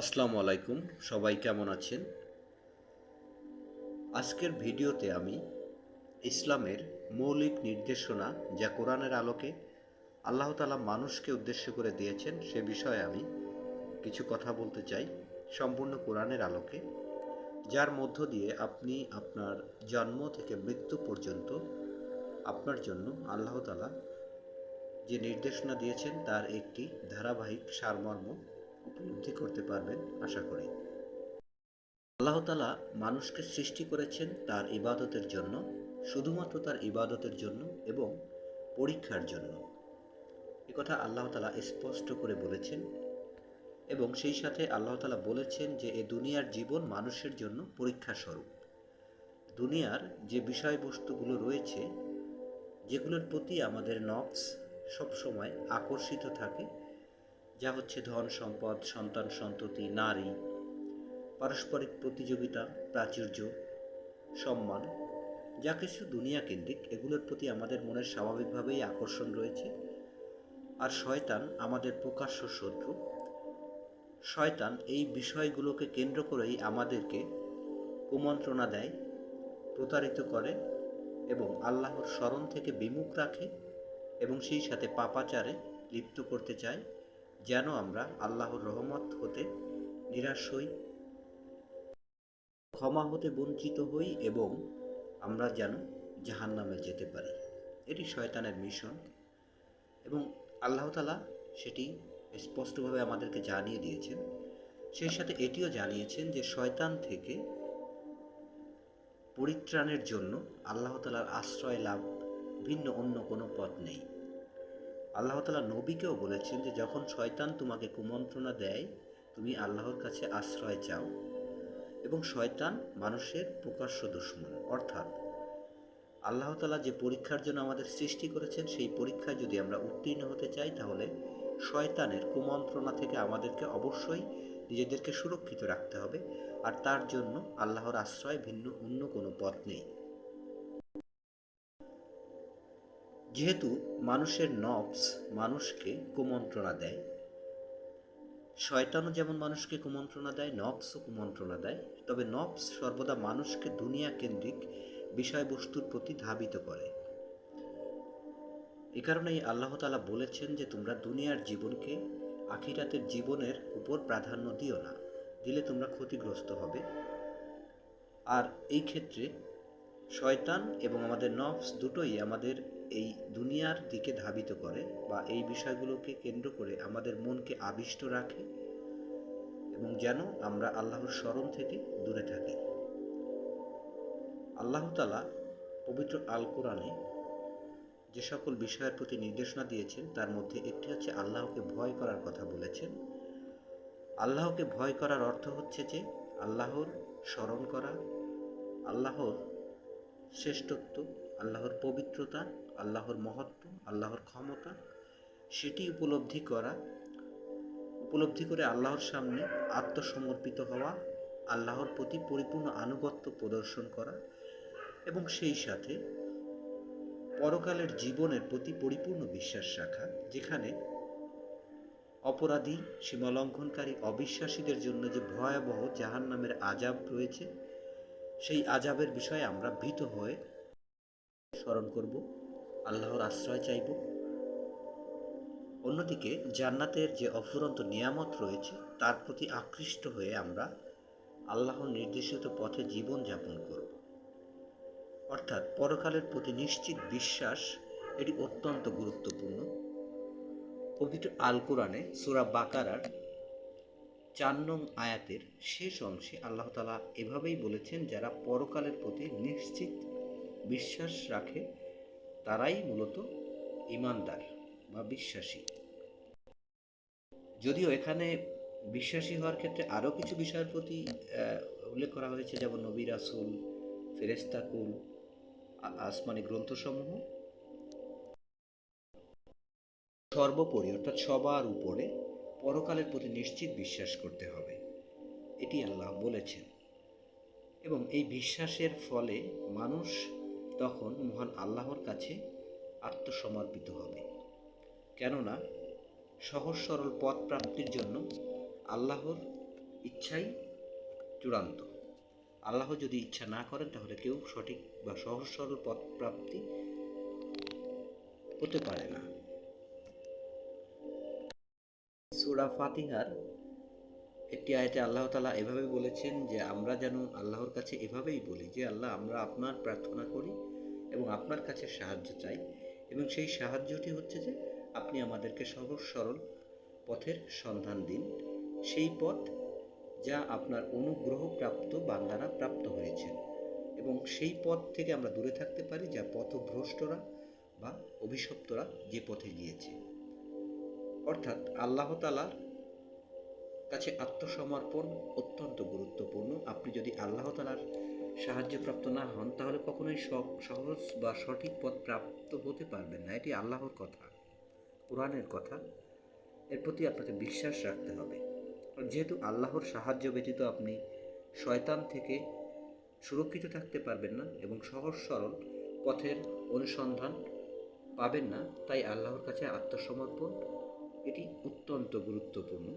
আসসালামু আলাইকুম, সবাই কেমন আছেন? আজকের ভিডিওতে আমি ইসলামের মৌলিক নির্দেশনা যা কোরআনের আলোকে আল্লাহ তালা মানুষকে উদ্দেশ্য করে দিয়েছেন, সে বিষয়ে আমি কিছু কথা বলতে চাই সম্পূর্ণ কোরআনের আলোকে, যার মধ্য দিয়ে আপনি আপনার জন্ম থেকে মৃত্যু পর্যন্ত আপনার জন্য আল্লাহ তালা যে নির্দেশনা দিয়েছেন, তার একটি ধারাবাহিক সারমর্ম উপলব্ধি করতে পারবেন আশা করি। আল্লাহ তালা মানুষকে সৃষ্টি করেছেন তার ইবাদতের জন্য, শুধুমাত্র তার ইবাদতের জন্য এবং পরীক্ষার জন্য। কথা আল্লাহ তালা স্পষ্ট করে বলেছেন এবং সেই সাথে আল্লাহ তালা বলেছেন যে, এ দুনিয়ার জীবন মানুষের জন্য পরীক্ষা স্বরূপ দুনিয়ার যে বিষয়বস্তুগুলো রয়েছে, যেগুলোর প্রতি আমাদের নফস সবসময় আকর্ষিত থাকে যা হচ্ছে ধন সম্পদ, সন্তান সন্ততি, নারী, পারস্পরিক প্রতিযোগিতা, প্রাচুর্য, সম্মান, যা কিছু দুনিয়া কেন্দ্রিক, এগুলোর প্রতি আমাদের মনের স্বাভাবিকভাবেই আকর্ষণ রয়েছে। আর শয়তান আমাদের প্রকাশ্য শত্রু। শয়তান এই বিষয়গুলোকে কেন্দ্র করেই আমাদেরকে কুমন্ত্রণা দেয়, প্রতারিত করে এবং আল্লাহর স্মরণ থেকে বিমুখ রাখে এবং সেই সাথে পাপাচারে লিপ্ত করতে চায়। যেন আমরা আল্লাহর রহমত হতে নিরাশ হই, ক্ষমা হতে বঞ্চিত হই এবং আমরা যেন জাহান নামে যেতে পারি। এটি শয়তানের মিশন এবং আল্লাহ তালা সেটি স্পষ্টভাবে আমাদেরকে জানিয়ে দিয়েছেন। সেই সাথে এটিও জানিয়েছেন যে শয়তান থেকে পরিত্রাণের জন্য আল্লাহ তালার আশ্রয় লাভ ভিন্ন অন্য কোনো পথ নেই। আল্লাহ তালা নবীকেও বলেছেন যে, যখন শয়তান তোমাকে কুমন্ত্রণা দেয়, তুমি আল্লাহর কাছে আশ্রয় চাও। এবং শয়তান মানুষের প্রকাশ্য দুশ্মন। অর্থাৎ আল্লাহ তালা যে পরীক্ষার জন্য আমাদের সৃষ্টি করেছেন, সেই পরীক্ষায় যদি আমরা উত্তীর্ণ হতে চাই, তাহলে শয়তানের কুমন্ত্রণা থেকে আমাদেরকে অবশ্যই নিজেদেরকে সুরক্ষিত রাখতে হবে। আর তার জন্য আল্লাহর আশ্রয় ভিন্ন, অন্য কোনো পথ নেই। যেহেতু মানুষের নবস মানুষকে কুমন্ত্রণা দেয়, শয়তানও যেমন মানুষকে কুমন্ত্রণা দেয় নবসও কুমন্ত্রণা দেয়, তবে নবস সর্বদা মানুষকে দুনিয়া কেন্দ্রিক বিষয়বস্তুর প্রতি ধাবিত করে। এ কারণেই আল্লাহ তালা বলেছেন যে, তোমরা দুনিয়ার জীবনকে আখিরাতের জীবনের উপর প্রাধান্য দিও না। দিলে তোমরা ক্ষতিগ্রস্ত হবে। আর এই ক্ষেত্রে শয়তান এবং আমাদের নফস দুটোই আমাদের এই দুনিয়ার দিকে ধাবিত করে বা এই বিষয়গুলোকে কেন্দ্র করে আমাদের মনকে আবিষ্ট রাখে এবং যেন আমরা আল্লাহর স্মরণ থেকে দূরে থাকি। আল্লাহ তালা পবিত্র আল কোরআনে যে সকল বিষয়ের প্রতি নির্দেশনা দিয়েছেন, তার মধ্যে একটি হচ্ছে আল্লাহকে ভয় করার কথা বলেছেন। আল্লাহকে ভয় করার অর্থ হচ্ছে যে আল্লাহর স্মরণ করা, আল্লাহর শ্রেষ্ঠত্ব, আল্লাহর পবিত্রতা আল্লাহর মহত্ব, আল্লাহর ক্ষমতা, সেটি উপলব্ধি করা, উপলব্ধি করে আল্লাহর সামনে আত্মসমর্পিত হওয়া, আল্লাহর প্রতি পরিপূর্ণ আনুগত্য প্রদর্শন করা এবং সেই সাথে পরকালের জীবনের প্রতি পরিপূর্ণ বিশ্বাস রাখা, যেখানে অপরাধী, সীমালঙ্ঘনকারী, অবিশ্বাসীদের জন্য যে ভয়াবহ জাহান নামের আজাব রয়েছে, সেই আজাবের বিষয়ে আমরা ভীত হয়ে স্মরণ করব। আল্লাহর আশ্রয় চাইব। অন্যদিকে জান্নাতের যে অফুরন্ত নিয়ামত রয়েছে, তার প্রতি আকৃষ্ট হয়ে আমরা আল্লাহর নির্দেশিত পথে জীবন যাপন করব। অর্থাৎ পরকালের প্রতি নিশ্চিত বিশ্বাস, এটি অত্যন্ত গুরুত্বপূর্ণ। পবিত্র আল কোরআনে সুরা বাকারার চার নং আয়াতের শেষ অংশে আল্লাহ তালা এভাবেই বলেছেন, যারা পরকালের প্রতি নিশ্চিত বিশ্বাস রাখে তারাই মূলত ইমানদার বা বিশ্বাসী। যদিও এখানে বিশ্বাসী হওয়ার ক্ষেত্রে আরও কিছু বিষয়ের প্রতি উল্লেখ করা হয়েছে, যেমন নবী রাসুল ফেরেস্তাকুল আসমানি গ্রন্থসমূহ। সর্বোপরি, অর্থাৎ সবার উপরে পরকালের প্রতি নিশ্চিত বিশ্বাস করতে হবে। এটি আল্লাহ বলেছেন। এবং এই বিশ্বাসের ফলে মানুষ তখন মহান আল্লাহর কাছে আত্মসমর্পিত হবে। কেননা, সহজ সরল পথ প্রাপ্তির জন্য আল্লাহর ইচ্ছাই চূড়ান্ত। আল্লাহ যদি ইচ্ছা না করেন, তাহলে কেউ সঠিক বা সহজ সরল পথ প্রাপ্তি হতে পারে না। সুরা ফাতিহার একটি আয়তে আল্লাহ তালা এভাবে বলেছেন যে, আমরা যেন আল্লাহর কাছে এভাবেই বলি যে, আল্লাহ, আমরা আপনার প্রার্থনা করি এবং আপনার কাছে সাহায্য চাই। এবং সেই সাহায্যটি হচ্ছে যে, আপনি আমাদেরকে সহজ সরল পথের সন্ধান দিন। সেই পথ যা আপনার অনুগ্রহ প্রাপ্ত বান্দারা প্রাপ্ত হয়েছে এবং সেই পথ থেকে আমরা দূরে থাকতে পারি যা পথভ্রষ্টরা বা অভিশপ্তরা যে পথে গিয়েছে। অর্থাৎ আল্লাহ তালার কাছে আত্মসমর্পণ অত্যন্ত গুরুত্বপূর্ণ। আপনি যদি আল্লাহ তালার সাহায্যপ্রাপ্ত না হন, তাহলে কখনোই সহজ বা সঠিক পথ প্রাপ্ত হতে পারবেন না। এটি আল্লাহর কথা, কোরআনের কথা। এর প্রতি আপনাকে বিশ্বাস রাখতে হবে। যেহেতু আল্লাহর সাহায্য ব্যতীত আপনি শয়তান থেকে সুরক্ষিত থাকতে পারবেন না এবং সহজ সরল পথের অনুসন্ধান পাবেন না, তাই আল্লাহর কাছে আত্মসমর্পণ, এটি অত্যন্ত গুরুত্বপূর্ণ।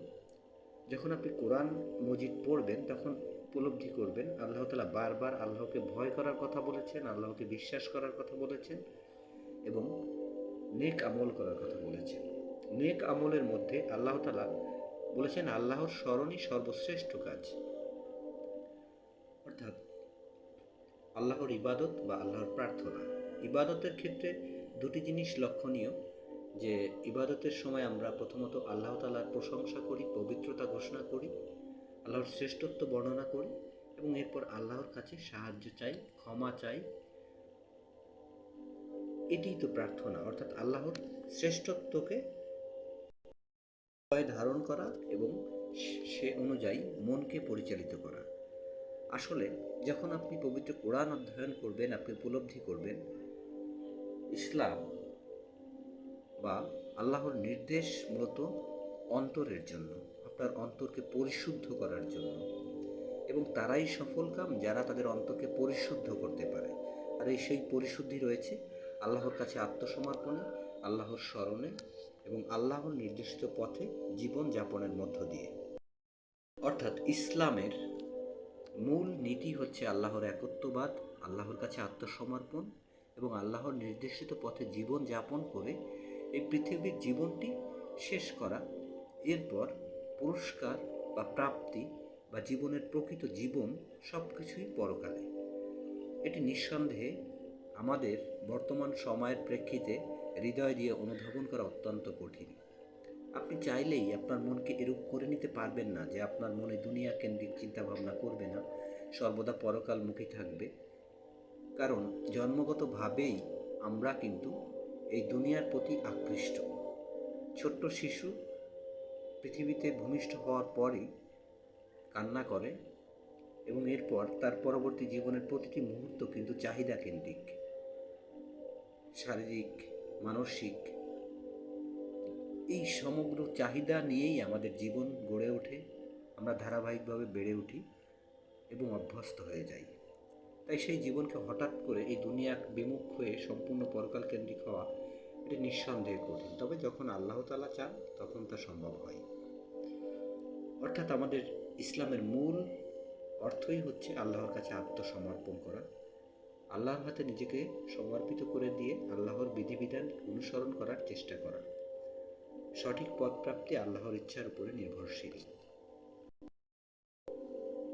যখন আপনি কোরআন মজিদ পড়বেন, তখন উপলব্ধি করবেন, আল্লাহ তালা বারবার আল্লাহকে ভয় করার কথা বলেছেন, আল্লাহকে বিশ্বাস করার কথা বলেছেন এবং নেক আমল করার কথা বলেছেন। নেক আমলের মধ্যে আল্লাহ তালা বলেছেন, আল্লাহর স্মরণই সর্বশ্রেষ্ঠ কাজ। অর্থাৎ আল্লাহর ইবাদত বা আল্লাহর প্রার্থনা। ইবাদতের ক্ষেত্রে দুটি জিনিস লক্ষণীয়। যে ইবাদতের সময় আমরা প্রথমত আল্লাহ তালার প্রশংসা করি, পবিত্রতা ঘোষণা করি, আল্লাহর শ্রেষ্ঠত্ব বর্ণনা করি এবং এরপর আল্লাহর কাছে সাহায্য চাই, ক্ষমা চাই। এটিই তো প্রার্থনা, অর্থাৎ আল্লাহর শ্রেষ্ঠত্বকে ধারণ করা এবং সে অনুযায়ী মনকে পরিচালিত করা। আসলে যখন আপনি পবিত্র কোরআন অধ্যয়ন করবেন, আপনি উপলব্ধি করবেন, ইসলাম বা আল্লাহর নির্দেশ মূলত অন্তরের জন্য, আপনার অন্তরকে পরিশুদ্ধ করার জন্য। এবং তারাই সফল কাম যারা তাদের অন্তরকে পরিশুদ্ধ করতে পারে। আর এই সেই পরিশুদ্ধি রয়েছে আল্লাহর কাছে আত্মসমর্পণে, আল্লাহর স্মরণে এবং আল্লাহর নির্দেশিত পথে জীবন যাপনের মধ্য দিয়ে। অর্থাৎ ইসলামের মূল নীতি হচ্ছে আল্লাহর একত্ববাদ, আল্লাহর কাছে আত্মসমর্পণ এবং আল্লাহর নির্দেশিত পথে জীবন যাপন করে এই পৃথিবীর জীবনটি শেষ করা, এরপর পুরস্কার বা প্রাপ্তি বা জীবনের প্রকৃত জীবন সব কিছুই পরকালে। এটি নিঃসন্দেহে আমাদের বর্তমান সময়ের প্রেক্ষিতে হৃদয় দিয়ে অনুধাবন করা অত্যন্ত কঠিন। আপনি চাইলেই আপনার মনকে এরূপ করে নিতে পারবেন না যে আপনার মনে দুনিয়া কেন্দ্রিক চিন্তাভাবনা করবে না, সর্বদা পরকালমুখী থাকবে। কারণ জন্মগতভাবেই আমরা কিন্তু এই দুনিয়ার প্রতি আকৃষ্ট। ছোট্ট শিশু পৃথিবীতে ভূমিষ্ঠ হওয়ার পরই কান্না করে এবং এরপর তার পরবর্তী জীবনের প্রতিটি মুহূর্ত কিন্তু চাহিদা কেন্দ্রিক। শারীরিক, মানসিক, এই সমগ্র চাহিদা নিয়েই আমাদের জীবন গড়ে ওঠে, আমরা ধারাবাহিকভাবে বেড়ে উঠি এবং অভ্যস্ত হয়ে যাই। তাই সেই জীবনকে হঠাৎ করে এই দুনিয়া বিমুখ হয়ে সম্পূর্ণ পরকাল কেন্দ্রিক হওয়া এটা নিঃসন্দেহে কঠিন। তবে যখন আল্লাহ তালা চান, তখন তা সম্ভব হয়। অর্থাৎ আমাদের ইসলামের মূল অর্থই হচ্ছে আল্লাহর কাছে আত্মসমর্পণ করা। আল্লাহর হাতে নিজেকে সমর্পিত করে দিয়ে আল্লাহর বিধিবিধান অনুসরণ করার চেষ্টা করা। সঠিক পথ প্রাপ্তি আল্লাহর ইচ্ছার উপরে নির্ভরশীল।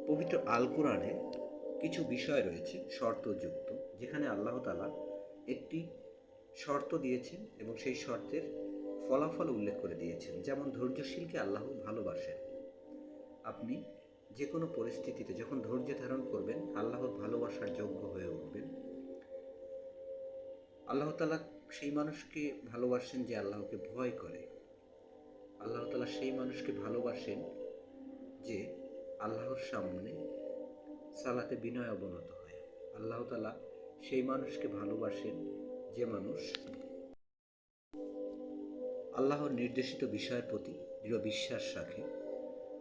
পবিত্র আল কোরআনে কিছু বিষয় রয়েছে শর্তযুক্ত, যেখানে আল্লাহ তালা একটি শর্ত দিয়েছেন এবং সেই শর্তের ফলাফল উল্লেখ করে দিয়েছেন। যেমন ধৈর্যশীলকে আল্লাহ ভালোবাসেন। আপনি যে কোনো পরিস্থিতিতে যখন ধৈর্য ধারণ করবেন, আল্লাহর ভালোবাসার যোগ্য হয়ে উঠবেন। আল্লাহ তালা সেই মানুষকে ভালোবাসেন যে আল্লাহকে ভয় করে। আল্লাহ তালা সেই মানুষকে ভালোবাসেন যে আল্লাহর সামনে সালাতে বিনয় অবনত হয়। আল্লাহ তালা সেই মানুষকে ভালোবাসেন যে মানুষ আল্লাহর নির্দেশিত বিষয়ের প্রতি দৃঢ় বিশ্বাস রাখে,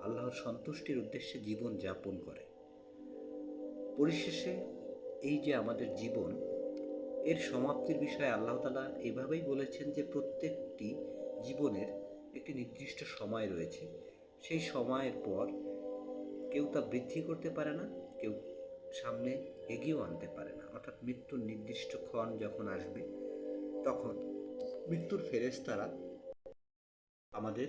আল্লাহর সন্তুষ্টির উদ্দেশ্যে জীবন যাপন করে। পরিশেষে এই যে আমাদের জীবন, এর সমাপ্তির বিষয়ে আল্লাহ তালা এভাবেই বলেছেন যে প্রত্যেকটি জীবনের একটি নির্দিষ্ট সময় রয়েছে। সেই সময়ের পর কেউ তা বৃদ্ধি করতে পারে না, কেউ সামনে এগিয়েও আনতে পারে না। অর্থাৎ মৃত্যুর নির্দিষ্ট ক্ষণ যখন আসবে, তখন মৃত্যুর ফেরেশতারা আমাদের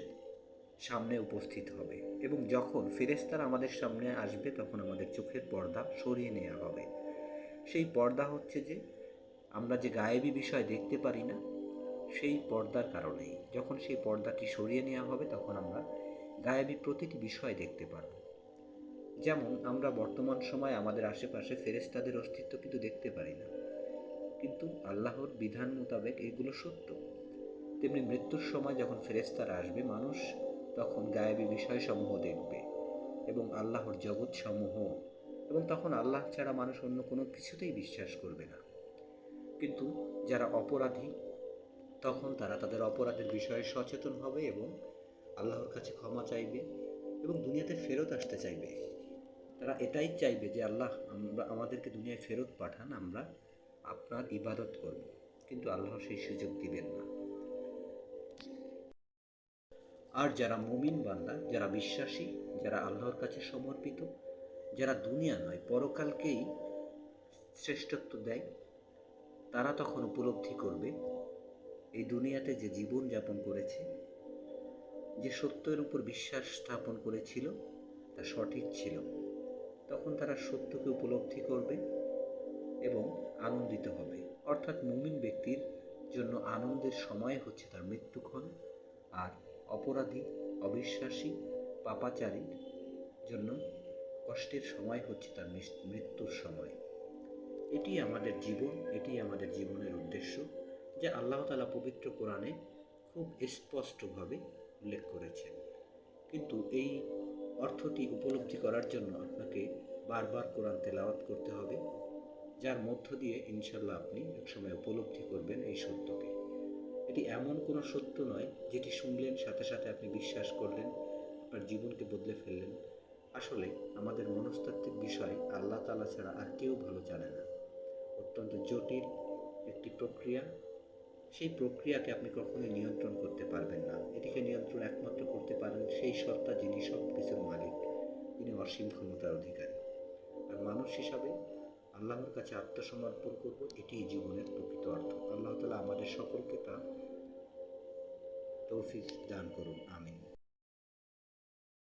সামনে উপস্থিত হবে এবং যখন ফেরেশতারা আমাদের সামনে আসবে, তখন আমাদের চোখের পর্দা সরিয়ে নেওয়া হবে। সেই পর্দা হচ্ছে যে, আমরা যে গায়েবী বিষয় দেখতে পারি না, সেই পর্দার কারণেই। যখন সেই পর্দাটি সরিয়ে নেওয়া হবে, তখন আমরা গায়েবী প্রতিটি বিষয় দেখতে পারব। যেমন আমরা বর্তমান সময়ে আমাদের আশেপাশে ফেরেশতাদের অস্তিত্ব কিন্তু দেখতে পারি না। কিন্তু আল্লাহর বিধান মোতাবেক এগুলো সত্য। তেমনি মৃত্যুর সময় যখন ফেরেশতারা আসবে, মানুষ তখন গায়েবী বিষয়সমূহ দেখবে এবং আল্লাহর জগৎসমূহ। এবং তখন আল্লাহ ছাড়া মানুষ অন্য কোনো কিছুতেই বিশ্বাস করবে না। কিন্তু যারা অপরাধী, তখন তারা তাদের অপরাধের বিষয়ে সচেতন হবে এবং আল্লাহর কাছে ক্ষমা চাইবে এবং দুনিয়াতে ফেরত আসতে চাইবে। তারা এটাই চাইবে যে আল্লাহ আমরা, আমাদেরকে দুনিয়ায় ফেরত পাঠান, আমরা আপনার ইবাদত করব। কিন্তু আল্লাহ সেই সুযোগ দিবেন না। আর যারা মুমিন বান্দা, যারা বিশ্বাসী, যারা আল্লাহর কাছে সমর্পিত, যারা দুনিয়া নয়, পরকালকেই শ্রেষ্ঠত্ব দেয়, তারা তখন উপলব্ধি করবে এই দুনিয়াতে যে জীবন যাপন করেছে, যে সত্যের উপর বিশ্বাস স্থাপন করেছিল, তা সঠিক ছিল। তখন তারা সত্যকে উপলব্ধি করবে এবং আনন্দিত হবে। অর্থাৎ মুমিন ব্যক্তির জন্য আনন্দের সময় হচ্ছে তার মৃত্যুক্ষণ আর অপরাধী, অবিশ্বাসী, পাপাচারীর জন্য কষ্টের সময় হচ্ছে তার মৃত্যুর সময়। এটি আমাদের জীবন, এটি আমাদের জীবনের উদ্দেশ্য যা আল্লাহ তালা পবিত্র কোরআনে খুব স্পষ্টভাবে উল্লেখ করেছেন। কিন্তু এই অর্থটি উপলব্ধি করার জন্য আপনাকে বারবার কোরআন তেলাওয়াত করতে হবে, যার মধ্য দিয়ে ইনশাল্লাহ আপনি একসময় উপলব্ধি করবেন এই সত্যকে। এটি এমন কোনো সত্য নয় যেটি শুনলেন, সাথে সাথে আপনি বিশ্বাস করলেন, আপনার জীবনকে বদলে ফেললেন। আসলে আমাদের মনস্তাত্ত্বিক বিষয় আল্লাহ তালা ছাড়া আর কেউ ভালো জানে না। অত্যন্ত জটিল একটি প্রক্রিয়া সেই প্রক্রিয়াকে আপনি কখনোই নিয়ন্ত্রণ করতে পারবেন না। এটিকে নিয়ন্ত্রণ একমাত্র করতে পারেন সেই সত্তা যিনি সব কিছুর মালিক। তিনি অসীম ক্ষমতার অধিকারী। আর মানুষ হিসাবে আল্লাহর কাছে আত্মসমর্পণ করব এটি জীবনের প্রকৃত অর্থ। আল্লাহ তালা আমাদের সকলকে তা তৌফিক দান করুন। আমিন।